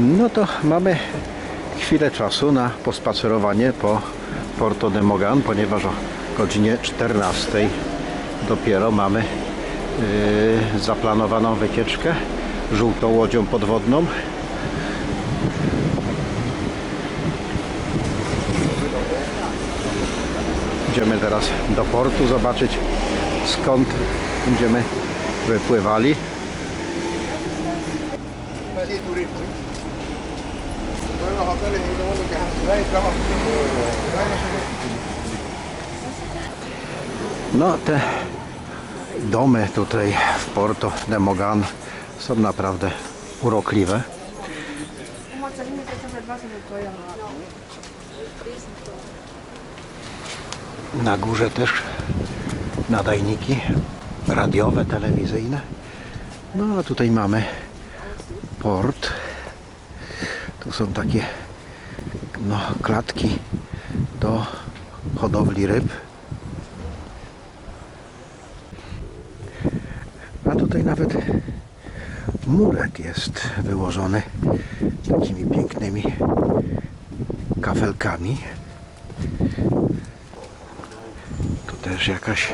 No to mamy chwilę czasu na pospacerowanie po Porto de Mogan, ponieważ o godzinie 14 dopiero mamy yy, zaplanowaną wycieczkę żółtą łodzią podwodną. Idziemy teraz do portu zobaczyć skąd będziemy wypływali. No te domy tutaj w Porto de Mogan są naprawdę urokliwe. Na górze też nadajniki radiowe, telewizyjne. No a tutaj mamy port. Tu są takie no, klatki do hodowli ryb. A tutaj nawet muret jest wyłożony takimi pięknymi kafelkami. Tu też jakaś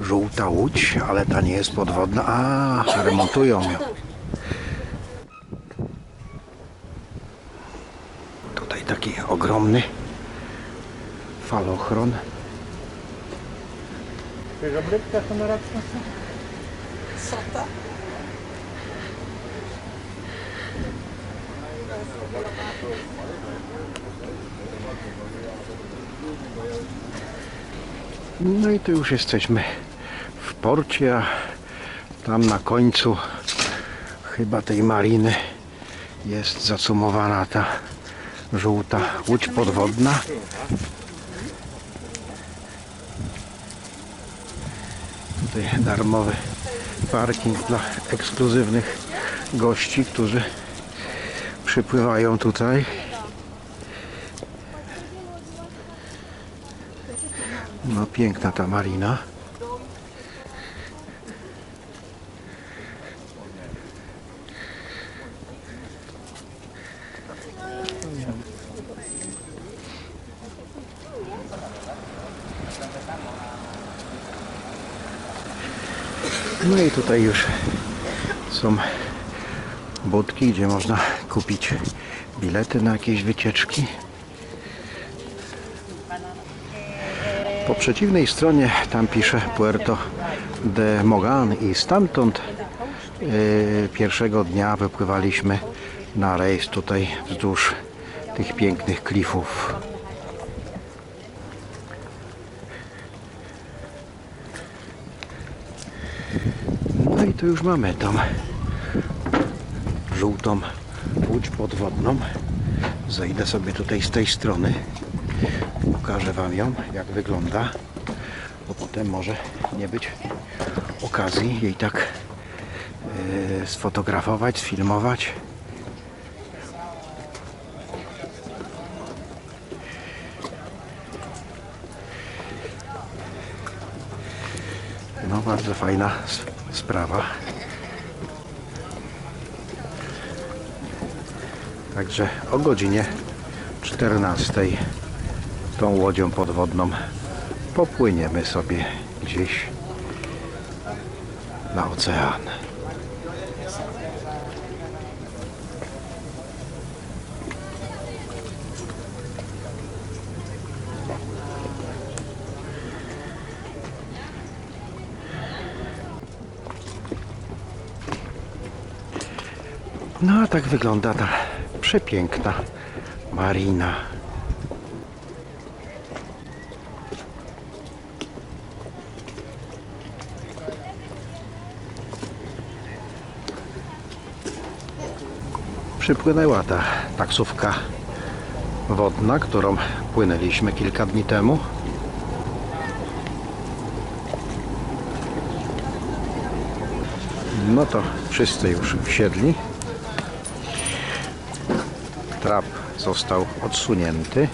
żółta łódź, ale ta nie jest podwodna. A, remontują ją. Tutaj taki ogromny. Falochron. No i tu już jesteśmy w porcie, a tam na końcu chyba tej mariny jest zacumowana ta żółta łódź podwodna. Tutaj darmowy parking dla ekskluzywnych gości, którzy przypływają tutaj. No piękna ta marina. No i tutaj już są budki, gdzie można kupić bilety na jakieś wycieczki. Po przeciwnej stronie tam pisze Puerto de Mogan i stamtąd yy, pierwszego dnia wypływaliśmy na rejs tutaj wzdłuż tych pięknych klifów. Tu już mamy tą żółtą łódź podwodną. Zejdę sobie tutaj z tej strony. Pokażę Wam ją, jak wygląda, bo potem może nie być okazji jej tak e, sfotografować, sfilmować. No, bardzo fajna sprawa. Także o godzinie 14 tą łodzią podwodną popłyniemy sobie gdzieś na ocean. No a tak wygląda ta przepiękna marina. Przypłynęła ta taksówka wodna, którą płynęliśmy kilka dni temu. No to wszyscy już wsiedli. Został odsunięty.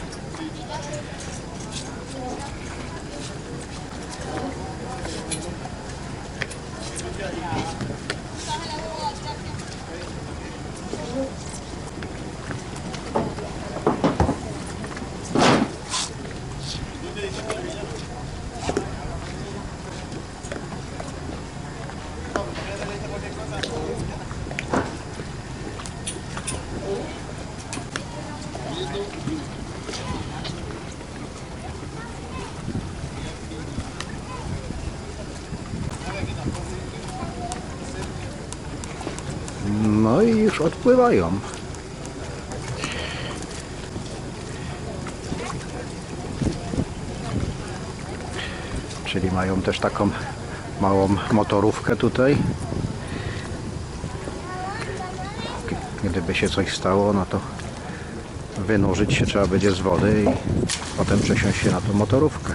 No i już odpływają. Czyli mają też taką małą motorówkę tutaj. Gdyby się coś stało, no to wynurzyć się trzeba będzie z wody i potem przesiąść się na tą motorówkę.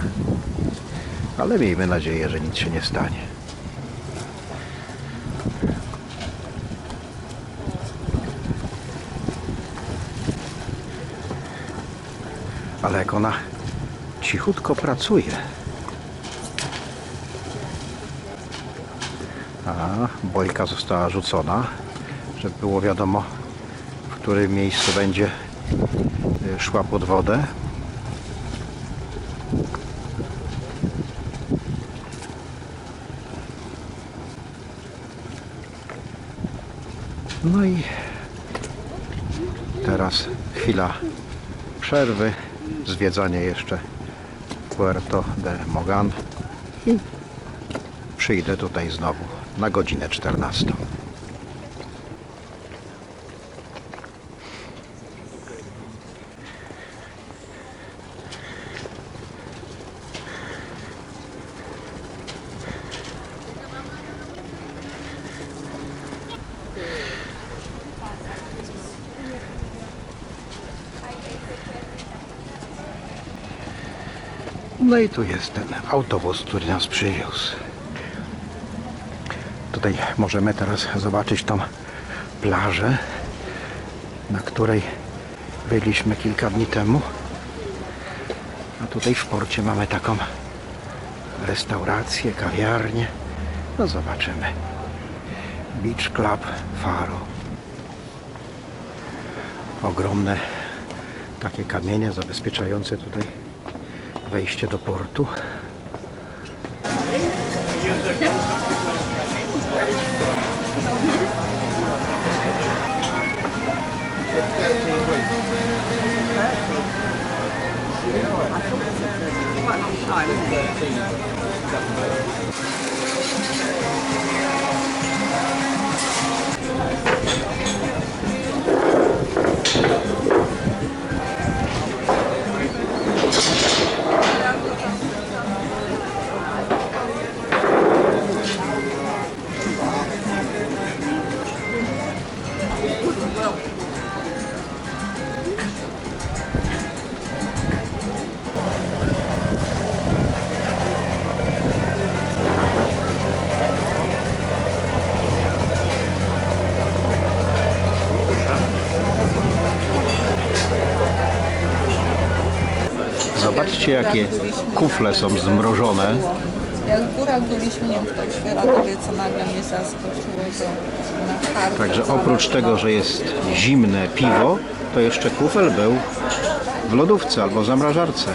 Ale miejmy nadzieję, że nic się nie stanie. Ale jak ona cichutko pracuje. A, bojka została rzucona, żeby było wiadomo, w którym miejscu będzie y, szła pod wodę. No i teraz chwila przerwy, zwiedzanie jeszcze Puerto de Mogan przyjdę tutaj znowu na godzinę 14. No i tu jest ten autobus, który nas przywiózł. Tutaj możemy teraz zobaczyć tą plażę, na której byliśmy kilka dni temu. A tutaj w porcie mamy taką restaurację, kawiarnię. No zobaczymy. Beach Club Faro. Ogromne takie kamienie zabezpieczające tutaj wejście do portu. Zobaczcie jakie kufle są zmrożone. Jak w górach byliśmy, nie wiem kto otwiera, to wie co nagle mnie zaskoczyło, to na kartę Także oprócz tego, że jest zimne piwo, to jeszcze kufel był w lodówce albo w zamrażarce.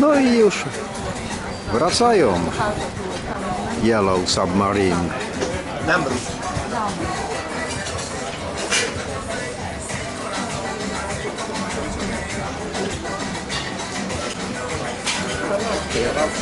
No i już wracają. Yellow Submarine.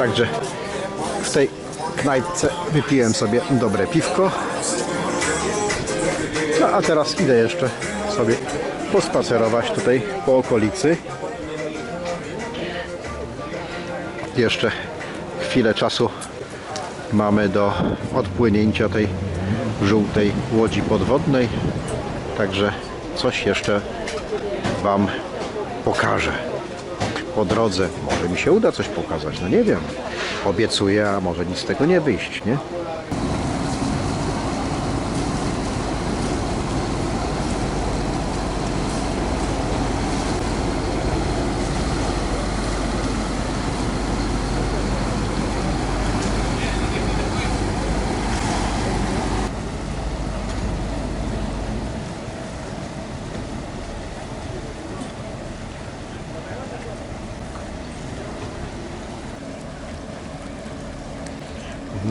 także w tej knajpce wypiłem sobie dobre piwko. No a teraz idę jeszcze sobie pospacerować tutaj po okolicy. Jeszcze chwilę czasu mamy do odpłynięcia tej żółtej łodzi podwodnej. Także coś jeszcze Wam pokażę po drodze. Może mi się uda coś pokazać, no nie wiem. Obiecuję, a może nic z tego nie wyjść, nie?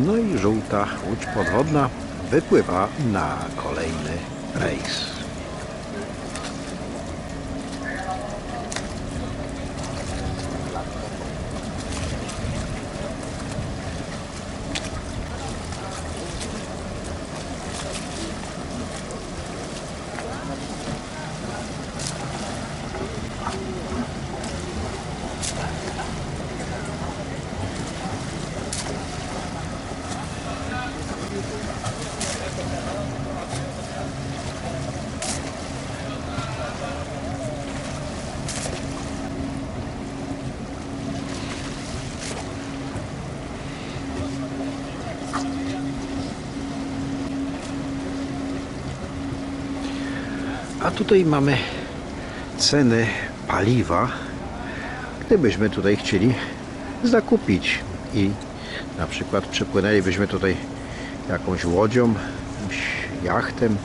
No i żółta łódź podwodna wypływa na kolejny rejs. A tutaj mamy ceny paliwa, gdybyśmy tutaj chcieli zakupić i na przykład przepłynęlibyśmy tutaj jakąś łodzią, jachtem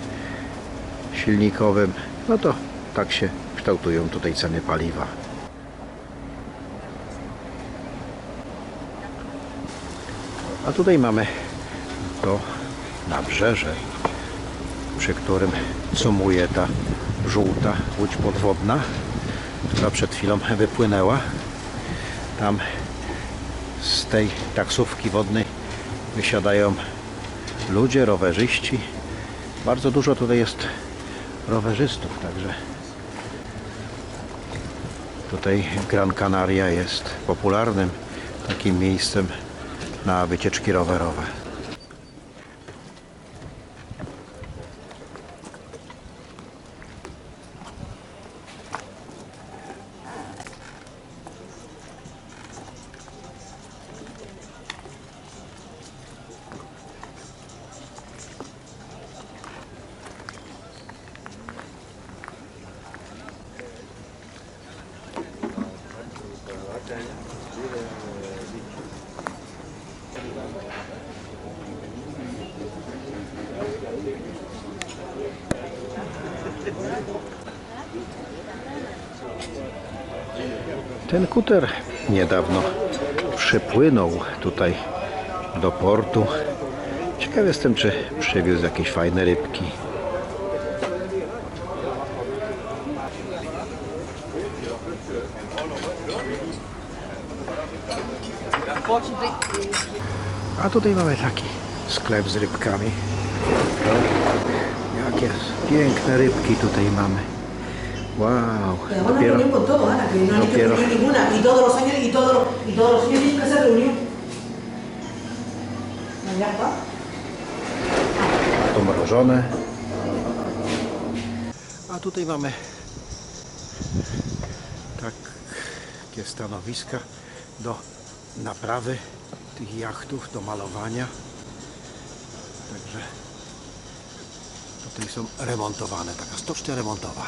silnikowym, no to tak się kształtują tutaj ceny paliwa. A tutaj mamy to nabrzeże, przy którym cumuje ta żółta łódź podwodna, która przed chwilą wypłynęła. Tam z tej taksówki wodnej wysiadają ludzie, rowerzyści. Bardzo dużo tutaj jest rowerzystów, także tutaj Gran Canaria jest popularnym takim miejscem na wycieczki rowerowe. Ten kuter niedawno przypłynął tutaj do portu. Ciekaw jestem, czy przywiózł jakieś fajne rybki. A tutaj mamy taki sklep z rybkami. Jakie piękne rybki tutaj mamy. Wow, Tenemos una dopiero reunión con todos, Ana, que no han no hecho quiero. reunión ninguna. Y todos los años, y todos los, y todos los años tienen que hacer reunión. No, ya está. to mrożone. A tutaj mamy takie stanowiska do naprawy tych jachtów, do malowania. Także tutaj są remontowane, taka stocznia remontowa.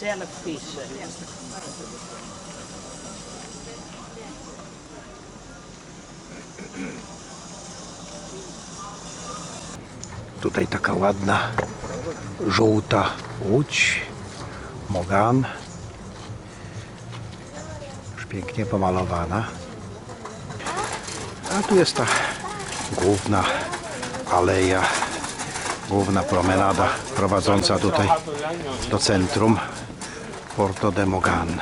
Zelf vissen. Tutaj taka ładna żółta łódź Mogan. Już pięknie pomalowana. A tu jest ta główna aleja główna promenada prowadząca tutaj do centrum Porto de Mogan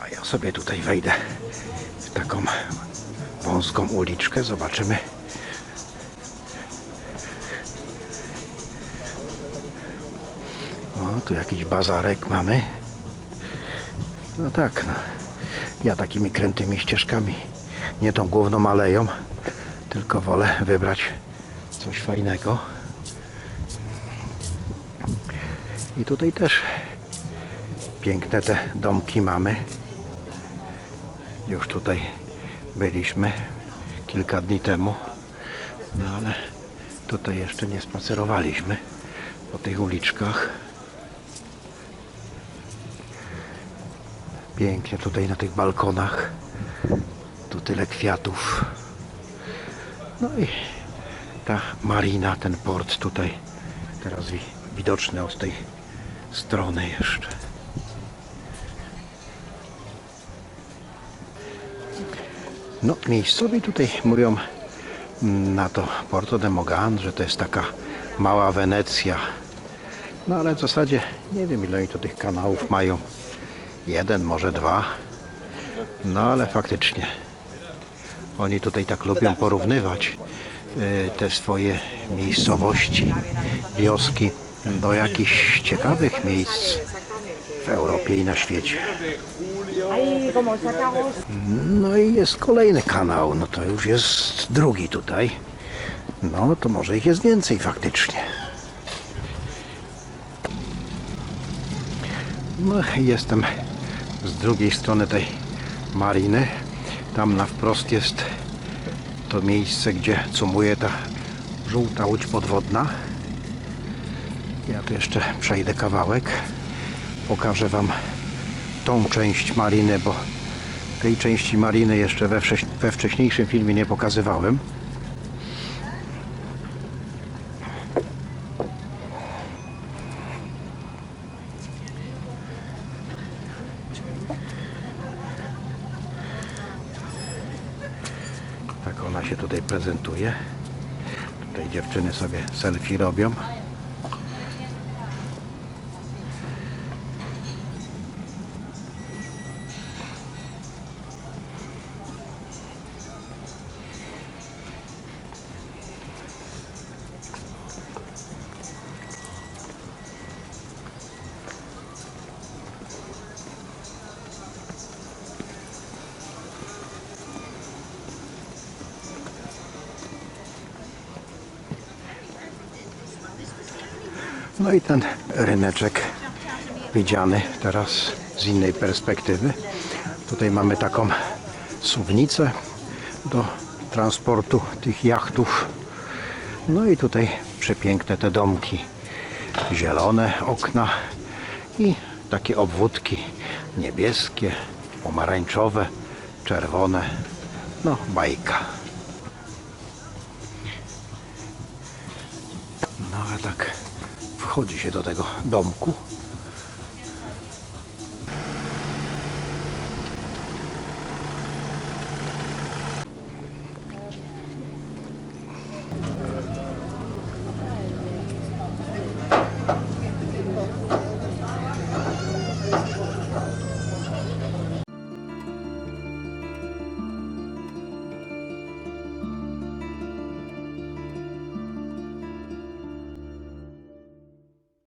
A ja sobie tutaj wejdę w taką wąską uliczkę. Zobaczymy. Tu jakiś bazarek mamy. No tak, no. Ja takimi krętymi ścieżkami, nie tą główną aleją, tylko wolę wybrać coś fajnego. I tutaj też piękne te domki mamy. Już tutaj byliśmy kilka dni temu. No ale tutaj jeszcze nie spacerowaliśmy po tych uliczkach. Pięknie tutaj na tych balkonach. Tu tyle kwiatów. No i ta marina, ten port tutaj teraz wi- widoczny od tej strony jeszcze. No, miejscowi tutaj mówią mm, na to Porto de Mogan, że to jest taka mała Wenecja. No ale w zasadzie nie wiem ile oni tu tych kanałów mają. Jeden, może dwa. No ale faktycznie oni tutaj tak lubią porównywać y, te swoje miejscowości, wioski do jakichś ciekawych miejsc w Europie i na świecie. No i jest kolejny kanał, no to już jest drugi tutaj. No to może ich jest więcej faktycznie. No jestem z drugiej strony tej mariny. Tam na wprost jest to miejsce, gdzie cumuje ta żółta łódź podwodna. Ja tu jeszcze przejdę kawałek. Pokażę Wam tą część mariny, bo tej części mariny jeszcze we, wcześ- we wcześniejszym filmie nie pokazywałem. Tak ona się tutaj prezentuje. Tutaj dziewczyny sobie selfie robią. No i ten ryneczek widziany teraz z innej perspektywy. Tutaj mamy taką suwnicę do transportu tych jachtów. No i tutaj przepiękne te domki. Zielone okna i takie obwódki niebieskie, pomarańczowe, czerwone. No bajka. No ale tak wchodzi się do tego domku